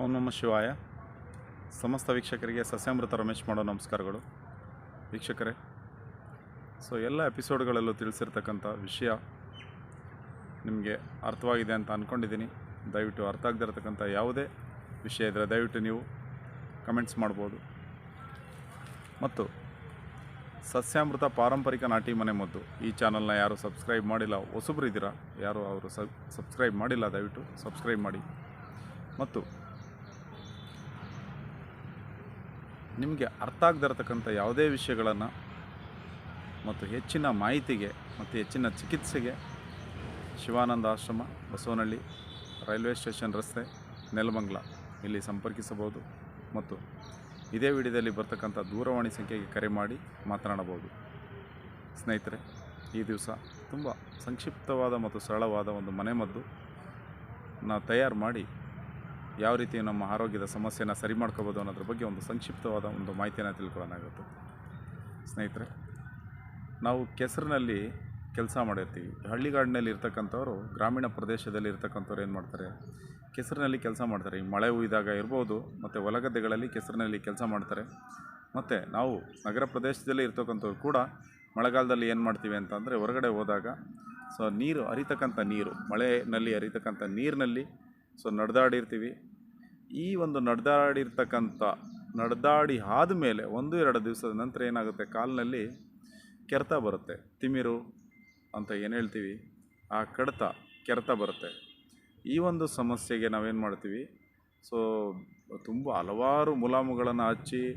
ನಮಃ ಶಿವಾಯ. ಸಮಸ್ತ ವೀಕ್ಷಕರಿಗೆ ಸಸ್ಯಾಮೃತ ರಮೇಶ್ ಮಾಡೋ ನಮಸ್ಕಾರಗಳು. ವೀಕ್ಷಕರೇ, ಸೊ ಎಲ್ಲ ಎಪಿಸೋಡ್ಗಳಲ್ಲೂ ತಿಳಿಸಿರ್ತಕ್ಕಂಥ ವಿಷಯ ನಿಮಗೆ ಅರ್ಥವಾಗಿದೆ ಅಂತ ಅಂದ್ಕೊಂಡಿದ್ದೀನಿ ದಯವಿಟ್ಟು ಅರ್ಥ ಆಗದೇ ಯಾವುದೇ ವಿಷಯ ಇದ್ದರೆ ದಯವಿಟ್ಟು ನೀವು ಕಮೆಂಟ್ಸ್ ಮಾಡ್ಬೋದು. ಮತ್ತು ಸಸ್ಯಾಮೃತ ಪಾರಂಪರಿಕ ನಾಟಿ ಮನೆ ಮದ್ದು. ಈ ಚಾನಲ್ನ ಯಾರು ಸಬ್ಸ್ಕ್ರೈಬ್ ಮಾಡಿಲ್ಲ, ಹೊಸಬ್ರು ಇದ್ದೀರಾ, ಯಾರು ಅವರು ಸಬ್, ಸಬ್ಸ್ಕ್ರೈಬ್ ಮಾಡಿಲ್ಲ, ದಯವಿಟ್ಟು ಸಬ್ಸ್ಕ್ರೈಬ್ ಮಾಡಿ. ಮತ್ತು ನಿಮಗೆ ಅರ್ಥ ಆಗದಿರತಕ್ಕಂಥ ಯಾವುದೇ ವಿಷಯಗಳನ್ನು ಮತ್ತು ಹೆಚ್ಚಿನ ಮಾಹಿತಿಗೆ ಮತ್ತು ಹೆಚ್ಚಿನ ಚಿಕಿತ್ಸೆಗೆ ಶಿವಾನಂದ ಆಶ್ರಮ, ಬಸವನಹಳ್ಳಿ, ರೈಲ್ವೆ ಸ್ಟೇಷನ್ ರಸ್ತೆ, ನೆಲಮಂಗ್ಲ ಇಲ್ಲಿ ಸಂಪರ್ಕಿಸಬಹುದು ಮತ್ತು ಇದೇ ವಿಡಿಯೋದಲ್ಲಿ ಬರ್ತಕ್ಕಂಥ ದೂರವಾಣಿ ಸಂಖ್ಯೆಗೆ ಕರೆ ಮಾಡಿ ಮಾತನಾಡಬಹುದು. ಸ್ನೇಹಿತರೆ, ಈ ದಿವಸ ತುಂಬ ಸಂಕ್ಷಿಪ್ತವಾದ ಮತ್ತು ಸರಳವಾದ ಒಂದು ಮನೆಮದ್ದು ನಾವು ತಯಾರು ಮಾಡಿ ಯಾವ ರೀತಿ ನಮ್ಮ ಆರೋಗ್ಯದ ಸಮಸ್ಯೆನ ಸರಿ ಮಾಡ್ಕೋಬೋದು ಅನ್ನೋದ್ರ ಬಗ್ಗೆ ಒಂದು ಸಂಕ್ಷಿಪ್ತವಾದ ಒಂದು ಮಾಹಿತಿಯನ್ನು ತಿಳ್ಕೊಳ್ಳೋಣಾಗುತ್ತೆ ಸ್ನೇಹಿತರೆ, ನಾವು ಕೆಸರಿನಲ್ಲಿ ಕೆಲಸ ಮಾಡಿರ್ತೀವಿ. ಹಳ್ಳಿಗಾಡಿನಲ್ಲಿ ಇರ್ತಕ್ಕಂಥವ್ರು, ಗ್ರಾಮೀಣ ಪ್ರದೇಶದಲ್ಲಿ ಇರ್ತಕ್ಕಂಥವ್ರು ಏನು ಮಾಡ್ತಾರೆ? ಕೆಸರಿನಲ್ಲಿ ಕೆಲಸ ಮಾಡ್ತಾರೆ. ಈ ಮಳೆ ಹುಯ್ದಾಗ ಇರ್ಬೋದು, ಮತ್ತು ಹೊಲಗದ್ದೆಗಳಲ್ಲಿ ಕೆಸರಿನಲ್ಲಿ ಕೆಲಸ ಮಾಡ್ತಾರೆ. ಮತ್ತು ನಾವು ನಗರ ಪ್ರದೇಶದಲ್ಲಿ ಇರ್ತಕ್ಕಂಥವ್ರು ಕೂಡ ಮಳೆಗಾಲದಲ್ಲಿ ಏನು ಮಾಡ್ತೀವಿ ಅಂತಂದರೆ ಹೊರಗಡೆ ಹೋದಾಗ, ಸೊ ನೀರು ಅರಿತಕ್ಕಂಥ ನೀರು ಮಳೆಯಲ್ಲಿ ಹರಿತಕ್ಕಂಥ ನೀರಿನಲ್ಲಿ ಸೊ ನಡೆದಾಡಿರ್ತೀವಿ. ಈ ಒಂದು ನಡೆದಾಡಿರ್ತಕ್ಕಂಥ, ನಡೆದಾಡಿ ಆದಮೇಲೆ ಒಂದು ಎರಡು ದಿವಸದ ನಂತರ ಏನಾಗುತ್ತೆ? ಕಾಲಿನಲ್ಲಿ ಕೆರೆತ ಬರುತ್ತೆ. ತಿಮಿರು ಅಂತ ಏನು ಹೇಳ್ತೀವಿ? ಆ ಕಡತ ಕೆರೆತ ಬರುತ್ತೆ. ಈ ಒಂದು ಸಮಸ್ಯೆಗೆ ನಾವೇನು ಮಾಡ್ತೀವಿ? ಸೊ, ತುಂಬ ಹಲವಾರು ಮುಲಾಮುಗಳನ್ನು ಹಚ್ಚಿ,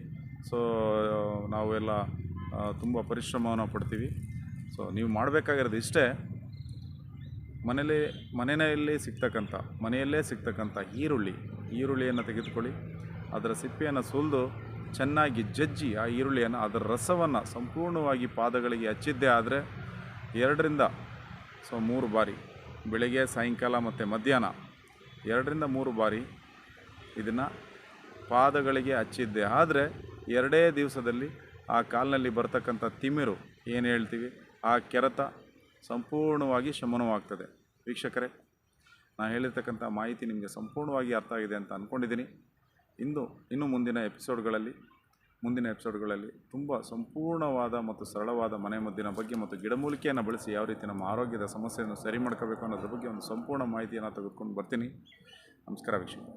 ಸೊ, ನಾವೆಲ್ಲ ತುಂಬ ಪರಿಶ್ರಮವನ್ನು ಪಡ್ತೀವಿ. ಸೊ, ನೀವು ಮಾಡಬೇಕಾಗಿರೋದು ಇಷ್ಟೇ. ಮನೇಲಿ, ಮನೆಯಲ್ಲಿ ಸಿಗ್ತಕ್ಕಂಥ, ಮನೆಯಲ್ಲೇ ಸಿಗ್ತಕ್ಕಂಥ ಈರುಳ್ಳಿ, ಈರುಳ್ಳಿಯನ್ನು ತೆಗೆದುಕೊಳ್ಳಿ. ಅದರ ಸಿಪ್ಪೆಯನ್ನು ಸುಲಿದು, ಚೆನ್ನಾಗಿ ಜಜ್ಜಿ ಆ ಈರುಳ್ಳಿಯನ್ನು ಅದರ ರಸವನ್ನು ಸಂಪೂರ್ಣವಾಗಿ ಪಾದಗಳಿಗೆ ಹಚ್ಚಿದ್ದೇ ಆದರೆ ಎರಡರಿಂದ, ಸೊ ಮೂರು ಬಾರಿ, ಬೆಳಗ್ಗೆ, ಸಾಯಂಕಾಲ ಮತ್ತು ಮಧ್ಯಾಹ್ನ, ಎರಡರಿಂದ ಮೂರು ಬಾರಿ ಇದನ್ನು ಪಾದಗಳಿಗೆ ಹಚ್ಚಿದ್ದೆ ಆದರೆ ಎರಡೇ ದಿವಸದಲ್ಲಿ ಆ ಕಾಲಿನಲ್ಲಿ ಬರ್ತಕ್ಕಂಥ ತಿಮಿರು ಏನು ಹೇಳ್ತೀವಿ? ಆ ಕೆರೆತ ಸಂಪೂರ್ಣವಾಗಿ ಶಮನವಾಗ್ತದೆ. ವೀಕ್ಷಕರೇ, ನಾನು ಹೇಳಿರ್ತಕ್ಕಂಥ ಮಾಹಿತಿ ನಿಮಗೆ ಸಂಪೂರ್ಣವಾಗಿ ಅರ್ಥ ಆಗಿದೆ ಅಂತ ಅಂದ್ಕೊಂಡಿದ್ದೀನಿ ಇಂದು, ಇನ್ನು ಮುಂದಿನ ಎಪಿಸೋಡ್ಗಳಲ್ಲಿ ಮುಂದಿನ ಎಪಿಸೋಡ್ಗಳಲ್ಲಿ ತುಂಬ ಸಂಪೂರ್ಣವಾದ ಮತ್ತು ಸರಳವಾದ ಮನೆಮದ್ದಿನ ಬಗ್ಗೆ ಮತ್ತು ಗಿಡಮೂಲಿಕೆಯನ್ನು ಬಳಸಿ ಯಾವ ರೀತಿ ನಮ್ಮ ಆರೋಗ್ಯದ ಸಮಸ್ಯೆಯನ್ನು ಸರಿ ಮಾಡ್ಕೋಬೇಕು ಅನ್ನೋದ್ರ ಬಗ್ಗೆ ಒಂದು ಸಂಪೂರ್ಣ ಮಾಹಿತಿಯನ್ನು ತೆಗೆದುಕೊಂಡು ಬರ್ತೀನಿ. ನಮಸ್ಕಾರ ವೀಕ್ಷಕರು.